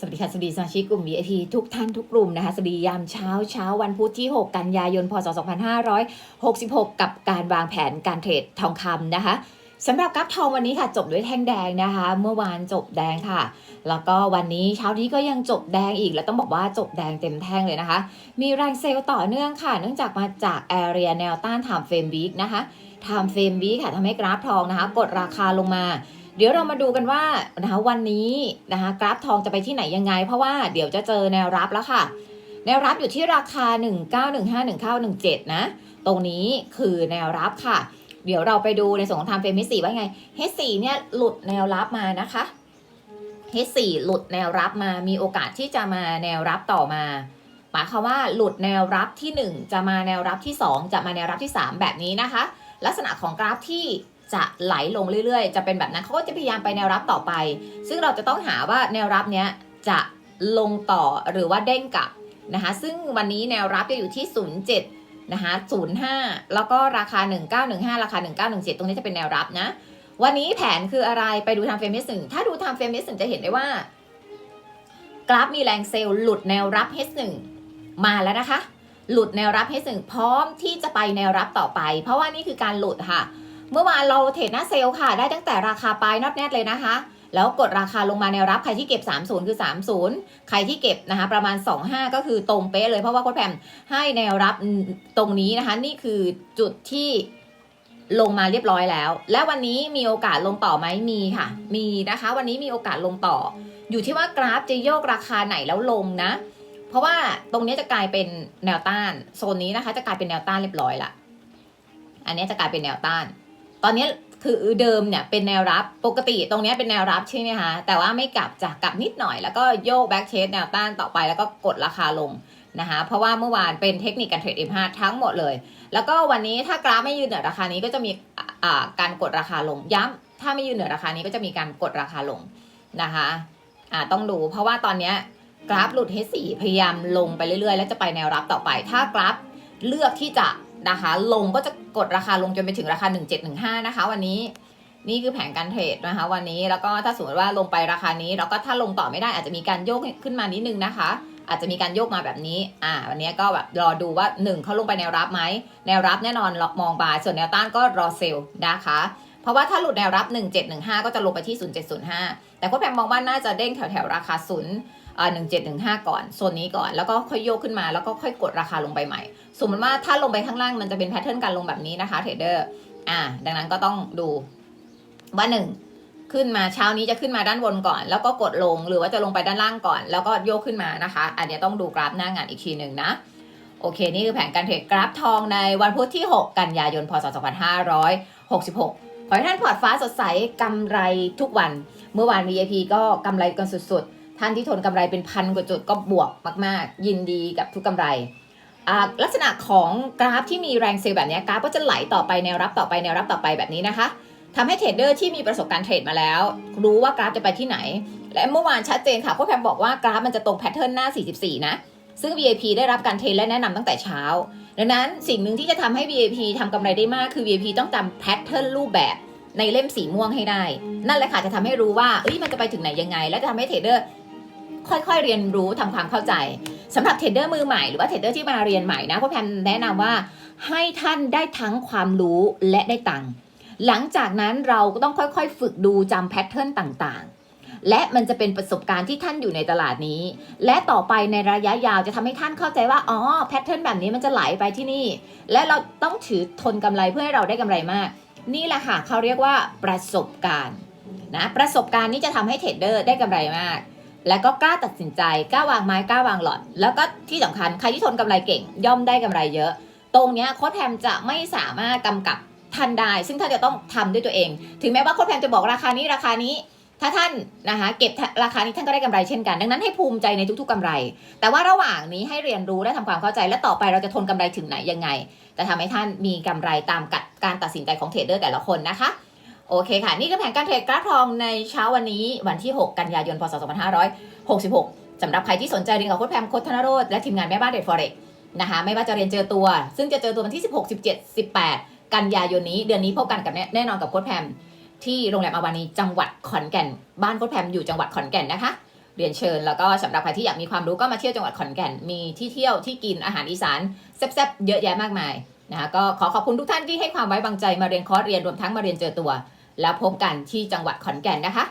สวัสดีค่ะสวัสดีสมาชิกกลุ่ม VIP ทุกท่านทุกกลุ่มนะคะสวัสดียามเช้าเช้าวันพุธที่ 6 กันยายนพศ 2566 กับการวางแผนการเทรดทองคำนะคะสำหรับกราฟทองวันนี้ค่ะจบด้วยแท่งแดงนะคะ เมื่อวานจบแดงค่ะ แล้วก็วันนี้เช้านี้ก็ยังจบแดงอีก แล้วต้องบอกว่าจบแดงเต็มแท่งเลยนะคะ มีแรงเซลล์ต่อเนื่องค่ะ เนื่องจากมาจากแอเรียแนวต้าน time frame week นะคะ time frame week ค่ะทำให้กราฟทองนะคะ กดราคาลงมา เดี๋ยวเรามาดูกันว่านะคะวันนี้นะคะกราฟทองจะไปที่ไหนยังไง เพราะว่าเดี๋ยวจะเจอแนวรับแล้วค่ะ แนวรับอยู่ที่ราคา 19151917 นะ ตรงนี้คือแนวรับค่ะ เดี๋ยวเราไปดูในส่วนของ time frame H4 ว่าไง H4 เนี่ยหลุดแนวรับมานะคะ H4 หลุดแนวรับมามีโอกาสที่จะมาแนวรับต่อมาหมายความว่าหลุดแนวรับที่ 1 จะมาแนวรับที่ 2 จะมาแนวรับที่ 3 แบบนี้นะคะ ลักษณะของกราฟที่ จะไหลลงเรื่อยๆ จะเป็นแบบนั้นเขาก็จะพยายามไปแนวรับต่อไป ซึ่งเราจะต้องหาว่าแนวรับเนี้ยจะลงต่อหรือว่าเด้งกลับนะคะ ซึ่งวันนี้แนวรับจะอยู่ที่ 07นะคะ05 แล้วก็ราคา 1915 ราคา 1917 ตรงนี้จะเป็นแนวรับนะ วันนี้แผนคืออะไรไปดูทางเฟรมเมสหนึ่งถ้าดูทางเฟรมเมสหนึ่งจะเห็นได้ว่า กราฟมีแรงเซลล์หลุดแนวรับ H1 มาแล้วนะคะ หลุดแนวรับ H1 พร้อมที่จะไปแนวรับต่อไป เพราะว่านี่คือการหลุดค่ะ เมื่อวานเราเทรดหน้าเซลล์ค่ะ ได้ตั้งแต่ราคาปลายนอตแนทเลยนะคะ แล้วกดราคาลงมาแนวรับใครที่เก็บ 30 คือ 30 ใครที่เก็บนะคะ ประมาณ 25 ก็คือตรงเป๊ะเลยเพราะว่าโค้ดแพมให้แนวรับตรงนี้นะคะ นี่คือจุดที่ลงมาเรียบร้อยแล้ว และวันนี้มีโอกาสลงต่อไหมมีค่ะ มีนะคะ วันนี้มีโอกาสลงต่อ อยู่ที่ว่ากราฟจะโยกราคาไหนแล้วลงนะ เพราะว่าตรงนี้จะกลายเป็นแนวต้าน โซนนี้นะคะ จะกลายเป็นแนวต้านเรียบร้อยละอันนี้จะกลายเป็นแนวต้าน ตอนนี้คือเดิมเนี่ยเป็นแนวรับปกติตรงนี้เป็นแนวรับใช่ไหมคะแต่ว่าไม่กลับจะกลับนิดหน่อยแล้วก็โยกแบ็กเชสแนวต้านต่อไปแล้วก็กดราคาลงนะคะเพราะว่าเมื่อวานเป็นเทคนิคการเทรด M5 ทั้งหมดเลย แล้วก็วันนี้ถ้ากราฟไม่ยืนเหนือราคานี้ก็จะมีการกดราคาลงย้ำถ้าไม่ยืนเหนือราคานี้ก็จะมีการกดราคาลงนะคะอ่าต้องดูเพราะว่าตอนนี้กราฟหลุด H4 พยายามลงไปเรื่อยๆ แล้วจะไปแนวรับต่อไป ถ้ากราฟเลือกที่จะ นะคะ ลงก็จะกดราคาลงจนไปถึงราคา 1715 นะคะ วันนี้นี่คือแผนการเทรดนะคะ วันนี้แล้วก็ถ้าสมมติว่าลงไปราคานี้ แล้วก็ถ้าลงต่อไม่ได้อาจจะมีการโยกขึ้นมานิดนึงนะคะ อาจจะมีการโยกมาแบบนี้ อ่า วันนี้ก็แบบรอดูว่า1เขาลงไปแนวรับไหมแนวรับแน่นอนมองบายส่วนแนวต้านก็รอเซลล์นะคะ ราะว่าถ้าหลุดแนวรับ 1715 ก็จะลงไปที่ 0705 แต่พวกแพมมองว่าน่าจะเด้งแถวๆราคาศูนย์อ่า1715 ก่อนโซนนี้ก่อนแล้วก็ค่อยโยกขึ้นมาแล้วก็ค่อยกดราคาลงไปใหม่ สมมติว่าถ้าลงไปข้างล่างมันจะเป็นแพทเทิร์นการลงแบบนี้นะคะเทรดเดอร์อ่าดังนั้นก็ต้องดูว่าหนึ่งขึ้นมาเช้านี้จะขึ้นมาด้านบนก่อน แล้วก็กดลงหรือว่าจะลงไปด้านล่างก่อน แล้วก็โยกขึ้นมานะคะ อันนี้ต้องดูกราฟหน้างานอีกทีหนึ่งนะโอเค นี่คือแผนการเทรดกราฟทองในวันพุธที่ 6 กันยายนพศ2566 ขอให้ท่านพอร์ตฟ้าสดใสกำไรทุกวัน เมื่อวาน VIP ก็กำไรกันสุดๆ ท่านที่ทนกำไรเป็นพันกว่าจุดก็บวกมากๆ ยินดีกับทุกกำไร ลักษณะของกราฟที่มีแรงเซลล์แบบนี้กราฟก็จะไหลต่อไปแนวรับต่อไปแนวรับต่อไปแบบนี้นะคะทำให้เทรดเดอร์ที่มีประสบการณ์เทรดมาแล้ว รู้ว่ากราฟจะไปที่ไหน และเมื่อวานชัดเจนค่ะพวกแพมบอกว่ากราฟมันจะตรงแพทเทิร์นหน้า 44 นะ ซึ่ง VIP ได้รับการเทรนและแนะนำตั้งแต่เช้า ดังนั้นสิ่งหนึ่งที่จะทำให้ VIP ทำกำไรได้มากคือ VIP ต้องจำแพทเทิร์นรูปแบบในเล่มสีม่วงให้ได้ นั่นแหละค่ะจะทำให้รู้ว่าเอ้ยมันจะไปถึงไหนยังไง และจะทำให้เทรดเดอร์ค่อยๆเรียนรู้ทำความเข้าใจสำหรับเทรดเดอร์มือใหม่หรือว่าเทรดเดอร์ที่มาเรียนใหม่นะพวกแพมแนะนำว่าให้ท่านได้ทั้งความรู้และได้ตังค์หลังจากนั้นเราก็ต้องค่อยๆ ฝึกดูจำแพทเทิร์นต่างๆ และมันจะเป็นประสบการณ์ที่ท่านอยู่ในตลาดนี้ และต่อไปในระยะยาวจะทำให้ท่านเข้าใจว่าอ๋อแพทเทิร์นแบบนี้มันจะไหลไปที่นี่ และเราต้องถือทนกำไรเพื่อให้เราได้กำไรมาก นี่แหละค่ะเขาเรียกว่าประสบการณ์นะประสบการณ์นี้จะทำให้เทรดเดอร์ได้กำไรมาก แล้วก็กล้าตัดสินใจกล้าวางไม้กล้าวางหลอด แล้วก็ที่สำคัญใครที่ทนกำไรเก่ง ย่อมได้กำไรเยอะ ตรงนี้โค้ดแพมจะไม่สามารถกำกับท่านได้ ซึ่งท่านจะต้องทำด้วยตัวเอง ถึงแม้ว่าโค้ดแพมจะบอกราคานี้ราคานี้ ถ้าท่านนะคะเก็บราคานี้ท่านก็ได้กำไรเช่นกัน ดังนั้นให้ภูมิใจในทุกๆกำไร แต่ว่าระหว่างนี้ให้เรียนรู้และทำความเข้าใจ และต่อไปเราจะทนกำไรถึงไหนยังไงจะทำให้ท่านมีกำไรตามกัดการตัดสินใจของเทรดเดอร์แต่ละคนนะคะ โอเคค่ะ นี่คือแผนการเทรดกราฟทองในเช้าวันนี้วันที่ 6 กันยายนพศ2566สำหรับใครที่สนใจเรียนกับโค้ดแพมโค้ดธนโรธและทีมงานแม่บ้านเดทฟอเร็กนะคะไม่ว่าจะเรียนเจอตัว ซึ่งจะเจอตัววันที่ 16 17 18 กันยายนนี้ เดือนนี้พบกันกับแน่แน่นอนกับโค้ดแพม ที่โรงแรมอาวานีจังหวัดขอนแก่น บ้านโค้ดแพมอยู่จังหวัดขอนแก่นนะคะ เรียนเชิญแล้วก็สำหรับใครที่อยากมีความรู้ก็มาเที่ยวจังหวัดขอนแก่น มีที่เที่ยวที่กินอาหารอีสานแซ่บๆเยอะแยะมากมายนะคะก็ขอขอบคุณทุกท่านที่ให้ความไว้วางใจมาเรียนคอร์สเรียนรวมทั้งมาเรียนเจอตัว แล้วพบกันที่จังหวัดขอนแก่นนะคะ